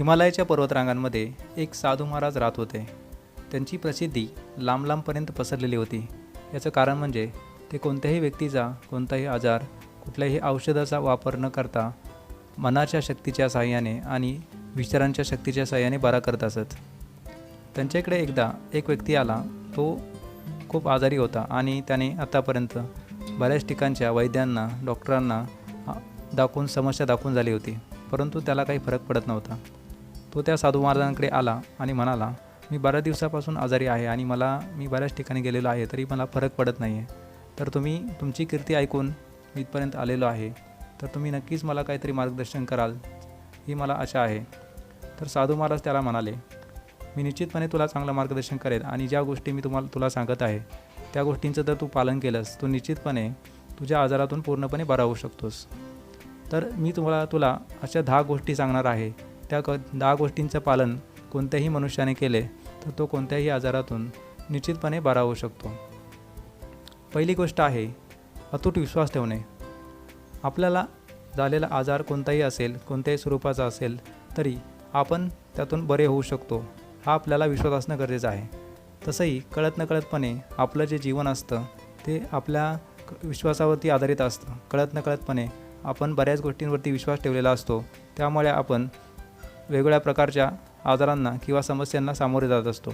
हिमालयाच्या पर्वतरांगांमध्ये एक साधू महाराज राहत होते. त्यांची प्रसिद्धी लांब लांबपर्यंत पसरलेली होती. याचं कारण म्हणजे ते कोणत्याही व्यक्तीचा कोणताही आजार कुठल्याही औषधाचा वापर न करता मनाच्या शक्तीच्या साहाय्याने आणि विचारांच्या शक्तीच्या साहाय्याने बरा करत असत. त्यांच्याकडे एकदा एक व्यक्ती आला तो खूप आजारी होता आणि त्याने आतापर्यंत बऱ्याच ठिकाणच्या वैद्यांना डॉक्टरांना दाखवून समस्या दाखवून झाली होती परंतु त्याला काही फरक पडत नव्हता. तो त्या साधू महाराजांकडे आला आणि म्हणाला मी बऱ्याच दिवसापासून आजारी आहे आणि मला मी बऱ्याच ठिकाणी गेलेलो आहे तरी मला फरक पडत नाही आहे तर तुम्ही तुमची कीर्ती ऐकून मी इथपर्यंत आलेलो आहे. तर तुम्ही नक्कीच मला काहीतरी मार्गदर्शन कराल ही मला आशा आहे. तर साधू महाराज त्याला म्हणाले मी निश्चितपणे तुला चांगलं मार्गदर्शन करेल आणि ज्या गोष्टी मी तुम्हाला तुला सांगत आहे त्या गोष्टींचं जर तू पालन केलंस तू निश्चितपणे तुझ्या आजारातून पूर्णपणे बरा होऊ शकतोस. तर मी तुम्हाला तुला अशा दहा गोष्टी सांगणार आहे. त्या क दहा गोष्टींचं पालन कोणत्याही मनुष्याने केले तर तो कोणत्याही आजारातून निश्चितपणे बरा होऊ शकतो. पहिली गोष्ट आहे अतूट विश्वास ठेवणे. आपल्याला झालेला आजार कोणताही असेल कोणत्याही स्वरूपाचा असेल तरी आपण त्यातून बरे होऊ शकतो हा आपल्याला विश्वास असणं गरजेचं आहे. तसंही कळत नकळतपणे आपलं जे जीवन असतं ते आपल्या क- विश्वासावरती आधारित असतं. कळत नकळतपणे आपण बऱ्याच गोष्टींवरती विश्वास ठेवलेला असतो त्यामुळे आपण वेगवेगळ्या प्रकारच्या आजारांना किंवा समस्यांना सामोरे जात असतो.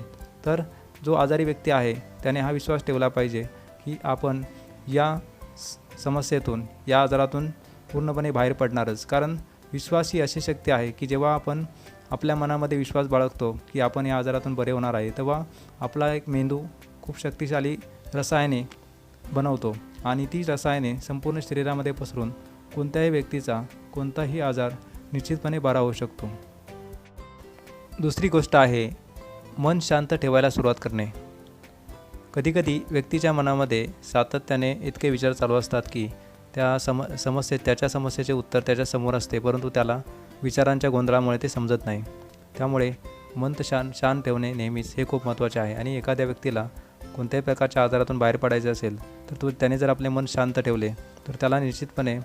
तर जो आजारी व्यक्ती आहे त्याने हा विश्वास ठेवला पाहिजे की आपण या स- समस्येतून या आजारातून पूर्णपणे बाहेर पडणारच. कारण विश्वास ही अशी शक्ती आहे की जेव्हा आपण आपल्या मनामध्ये विश्वास बाळगतो की आपण या आजारातून बरे होणार आहे तेव्हा आपला एक मेंदू खूप शक्तिशाली रसायने बनवतो आणि ती रसायने संपूर्ण शरीरामध्ये पसरून कोणत्याही व्यक्तीचा कोणताही आजार निश्चितपणे बरा होऊ शकतो. दुसरी गोष्ट आहे मन शांत ठेवायला सुरुवात करणे. कधीकधी व्यक्तीच्या मनामध्ये सातत्याने इतके विचार चालू असतात की त्या सम समस्ये त्याच्या समस्येचे उत्तर त्याच्यासमोर असते परंतु त्याला विचारांच्या गोंधळामुळे ते समजत नाही. त्यामुळे मन शांत शांत ठेवणे नेहमीच हे खूप महत्त्वाचे आहे आणि एखाद्या व्यक्तीला कोणत्याही प्रकारच्या आजारातून बाहेर पडायचे असेल तर तो त्याने जर आपले मन शांत ठेवले तर त्याला निश्चितपणे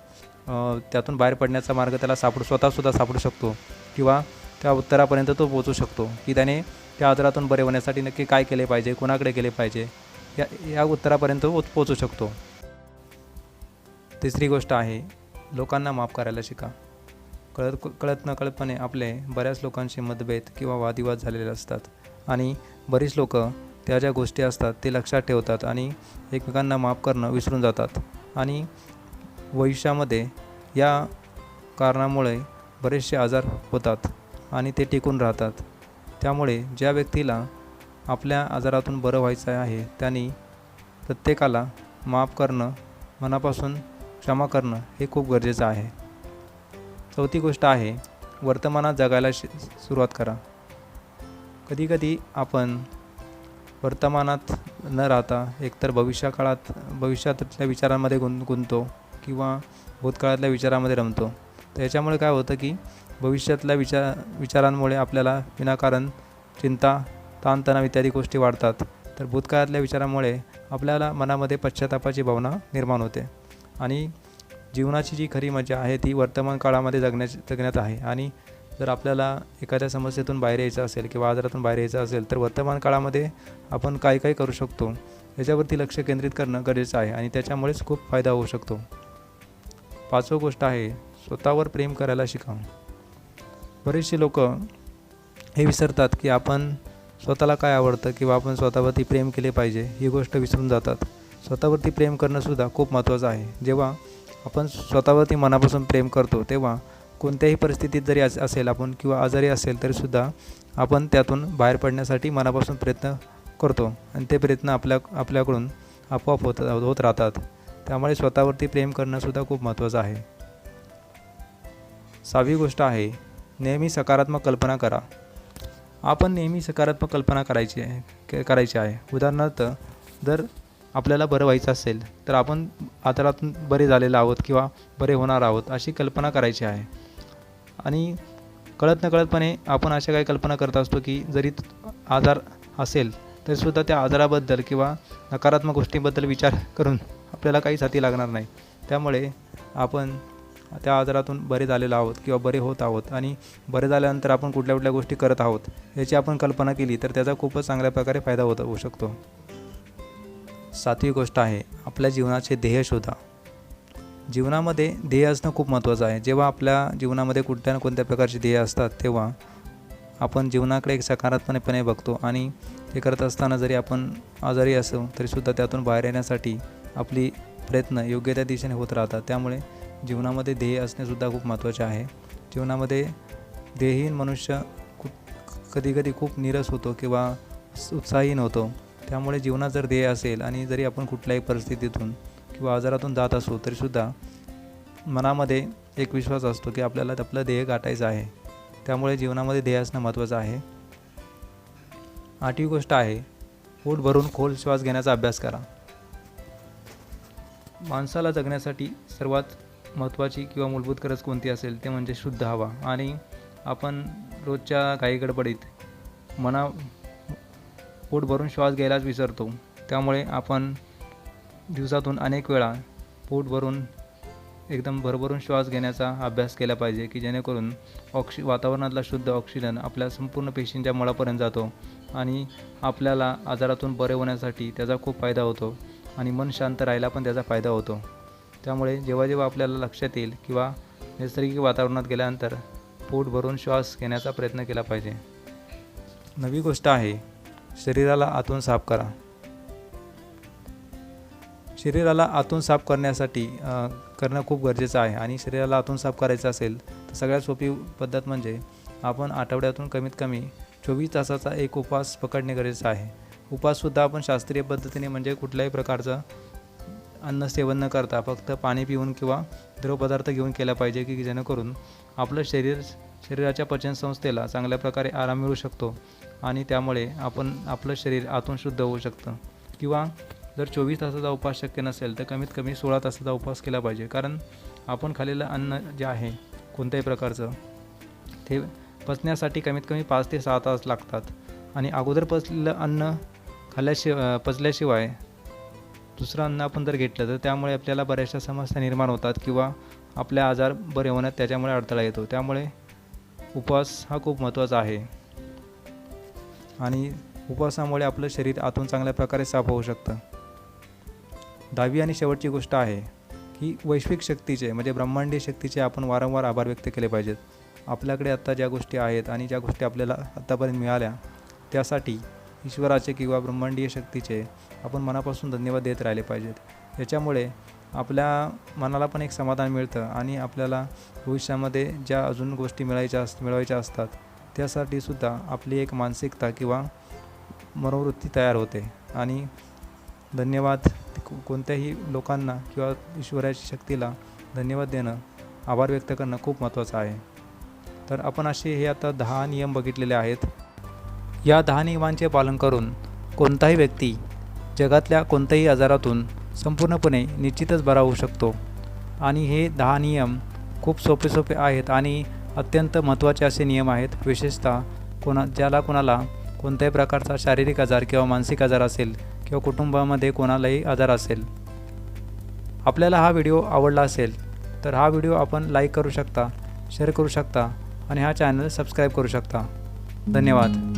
त्यातून बाहेर पडण्याचा मार्ग त्याला सापडू स्वतःसुद्धा सापडू शकतो. किंवा त्या उत्तरापर्यंत तो पोहोचू शकतो की त्याने त्या आजारातून बरे होण्यासाठी नक्की काय केले पाहिजे कोणाकडे केले पाहिजे या या उत्तरापर्यंत पोचू शकतो. तिसरी गोष्ट आहे लोकांना माफ करायला शिका. कळत कळत नकळतपणे आपले बऱ्याच लोकांशी मतभेद किंवा वादिवाद झालेले असतात आणि बरीच लोक त्या ज्या गोष्टी असतात ते लक्षात ठेवतात आणि एकमेकांना माफ करणं विसरून जातात. आणि भविष्यामध्ये या कारणामुळे बरेचसे आजार होतात. आणि ते टिकून राहतात. त्यामुळे ज्या व्यक्तीला आपल्या आजारातून बरं व्हायचं आहे त्यांनी प्रत्येकाला माफ करणं मनापासून क्षमा करणं हे खूप गरजेचं आहे. चौथी गोष्ट आहे वर्तमानात जगायला शि सुरुवात करा. कधीकधी आपण वर्तमानात न राहता एकतर भविष्यकाळात भविष्यातल्या विचारांमध्ये गुं गुंतो किंवा भूतकाळातल्या विचारामध्ये रमतो. त्याच्यामुळे काय होतं की भविष्यातल्या विचार विचारांमुळे आपल्याला विनाकारण चिंता ताणतणाव इत्यादी गोष्टी वाढतात. तर भूतकाळातल्या विचारामुळे आपल्याला मनामध्ये पश्चातापाची भावना निर्माण होते. आणि जीवनाची जी खरी मजा आहे ती वर्तमान काळामध्ये जगण्याची जगण्यात आहे. आणि जर आपल्याला एखाद्या समस्येतून बाहेर यायचं असेल किंवा आजारातून बाहेर यायचं असेल तर वर्तमान काळामध्ये आपण काय काय करू शकतो याच्यावरती लक्ष केंद्रित करणं गरजेचं आहे आणि त्याच्यामुळेच खूप फायदा होऊ शकतो. पाचवं गोष्ट आहे स्वतःवर प्रेम करायला शिका. बरेचसे लोक हे विसरतात की आपण स्वतःला काय आवडतं किंवा आपण स्वतःवरती प्रेम केले पाहिजे ही गोष्ट विसरून जातात. स्वतःवरती प्रेम करणंसुद्धा खूप महत्त्वाचं आहे. जेव्हा आपण स्वतःवरती मनापासून प्रेम करतो तेव्हा कोणत्याही परिस्थितीत जरी अस असेल आपण किंवा आजारी असेल तरीसुद्धा आपण त्यातून बाहेर पडण्यासाठी मनापासून प्रयत्न करतो आणि ते प्रयत्न आपल्या आपल्याकडून आपोआप होत होत राहतात. त्यामुळे स्वतःवरती प्रेम करणंसुद्धा खूप महत्त्वाचं आहे. सहावी गोष्ट आहे नेहमी सकारात्मक कल्पना करा. आपण नेहमी सकारात्मक कल्पना करायची आहे करायची आहे. उदाहरणार्थ जर आपल्याला बरं व्हायचं असेल तर आपण आजारातून बरे झालेलं आहोत किंवा बरे होणार आहोत अशी कल्पना करायची आहे. आणि कळत नकळतपणे आपण अशा काही कल्पना करत असतो की जरी आजार असेल तरीसुद्धा त्या आजाराबद्दल किंवा नकारात्मक गोष्टींबद्दल विचार करून आपल्याला काहीच हाती लागणार नाही. त्यामुळे आपण त्या आजारातून बरे झालेलो आहोत किंवा बरे होत आहोत आणि बरे झाल्यानंतर आपण कुठल्या कुठल्या गोष्टी करत आहोत याची आपण कल्पना केली तर त्याचा खूपच चांगल्या प्रकारे फायदा होत होऊ शकतो. सातवी गोष्ट आहे आपल्या जीवनाचे ध्येय शोधा. जीवनामध्ये ध्येय असणं खूप महत्त्वाचं आहे. जेव्हा आपल्या जीवनामध्ये कुठल्या ना कोणत्या प्रकारचे ध्येय असतात तेव्हा आपण जीवनाकडे एक सकारात्मकपणे बघतो आणि ते करत असताना जरी आपण आजारी असो तरीसुद्धा त्यातून बाहेर येण्यासाठी आपली प्रयत्न योग्य त्या दिशेने होत राहतात. त्यामुळे जीवनामध्ये ध्येय असणेसुद्धा खूप महत्त्वाचे आहे. जीवनामध्ये ध्येयहीन मनुष्य खूप कधीकधी खूप निरस होतो किंवा उत्साहीन होतो. त्यामुळे जीवनात जर ध्येय असेल आणि जरी आपण कुठल्याही परिस्थितीतून किंवा आजारातून जात असू तरीसुद्धा मनामध्ये एक विश्वास असतो की आपल्याला आपलं ध्येय गाठायचं आहे. त्यामुळे जीवनामध्ये ध्येय असणं महत्त्वाचं आहे. आठवी गोष्ट आहे पोट भरून खोल श्वास घेण्याचा अभ्यास करा. माणसाला जगण्यासाठी सर्वात महत्त्वाची किंवा मूलभूत गरज कोणती असेल ते म्हणजे शुद्ध हवा. आणि आपण रोजच्या काही गडबडीत मना पोट भरून श्वास घ्यायलाच विसरतो. त्यामुळे आपण दिवसातून अनेक वेळा पोट भरून एकदम भरभरून श्वास घेण्याचा अभ्यास केला पाहिजे की जेणेकरून ऑक्सि वातावरणातला शुद्ध ऑक्सिजन आपल्या संपूर्ण पेशींच्या मुळापर्यंत जातो आणि आपल्याला आजारातून बरे होण्यासाठी त्याचा खूप फायदा होतो आणि मन शांत राहायला पण त्याचा फायदा होतो. त्यामुळे जेव्हा जेव्हा आपल्याला लक्षात येईल किंवा नैसर्गिक वातावरणात गेल्यानंतर पोट भरून श्वास घेण्याचा प्रयत्न केला पाहिजे. नवी गोष्ट आहे शरीराला आतून साफ करा. शरीराला आतून साफ करण्यासाठी करणं खूप गरजेचं आहे आणि शरीराला आतून साफ करायचं असेल तर सगळ्यात सोपी पद्धत म्हणजे आपण आठवड्यातून कमीत कमी चोवीस तासाचा एक उपवास पकडणे गरजेचं आहे. उपवाससुद्धा आपण शास्त्रीय पद्धतीने म्हणजे कुठल्याही प्रकारचं अन्न सेवन न करता फक्त पाणी पिऊन किंवा द्रवपदार्थ घेऊन केला पाहिजे की जेणेकरून आपलं शरीर शरीराच्या पचनसंस्थेला चांगल्या प्रकारे आराम मिळू शकतो आणि त्यामुळे आपण आपलं शरीर आतून शुद्ध होऊ शकतं. किंवा जर चोवीस तासाचा उपवास शक्य नसेल तर कमीत कमी सोळा तासाचा उपवास केला पाहिजे. कारण आपण खाल्लेलं अन्न जे आहे कोणत्याही प्रकारचं ते पचण्यासाठी कमीत कमी पाच ते सहा तास लागतात. आणि अगोदर पचलेलं अन्न खाल्ल्याशिवाय पचल्याशिवाय दुसरं अन्न आपण जर घेतलं तर त्यामुळे आपल्याला बऱ्याचशा समस्या निर्माण होतात किंवा आपल्या आजार बरे होण्यात त्याच्यामुळे अडथळा येतो. त्यामुळे उपवास हा खूप महत्त्वाचा आहे. आणि उपवासामुळे आपलं शरीर आतून चांगल्या प्रकारे साफ होऊ शकतं. दहावी आणि शेवटची गोष्ट आहे की वैश्विक शक्तीचे म्हणजे ब्रह्मांडीय शक्तीचे आपण वारंवार आभार व्यक्त केले पाहिजेत. आपल्याकडे आत्ता ज्या गोष्टी आहेत आणि ज्या गोष्टी आपल्याला आत्तापर्यंत मिळाल्या त्यासाठी ईश्वराचे किंवा ब्रह्मांडीय शक्तीचे आपण मनापासून धन्यवाद देत राहिले पाहिजेत. याच्यामुळे आपल्या मनाला पण एक समाधान मिळतं आणि आपल्याला भविष्यामध्ये ज्या अजून गोष्टी मिळायच्या अस मिळवायच्या असतात त्यासाठी सुद्धा आपली एक मानसिकता किंवा मनोवृत्ती तयार होते. आणि धन्यवाद कोणत्याही लोकांना किंवा ईश्वराच्या शक्तीला धन्यवाद देणं आभार व्यक्त करणं खूप महत्त्वाचं आहे. तर आपण असे हे आता दहा नियम बघितलेले आहेत. या दहा नियमांचे पालन करून कोणताही व्यक्ती जगातल्या कोणत्याही आजारातून संपूर्णपणे निश्चितच बरा होऊ शकतो. आणि हे दहा नियम खूप सोपे सोपे आहेत आणि अत्यंत महत्त्वाचे असे नियम आहेत. विशेषतः कोणा ज्याला कोणाला कोणत्याही प्रकारचा शारीरिक आजार किंवा मानसिक आजार असेल किंवा कुटुंबामध्ये कोणालाही आजार असेल. आपल्याला हा व्हिडिओ आवडला असेल तर हा व्हिडिओ आपण लाईक करू शकता शेअर करू शकता आणि हा चॅनल सबस्क्राईब करू शकता. धन्यवाद.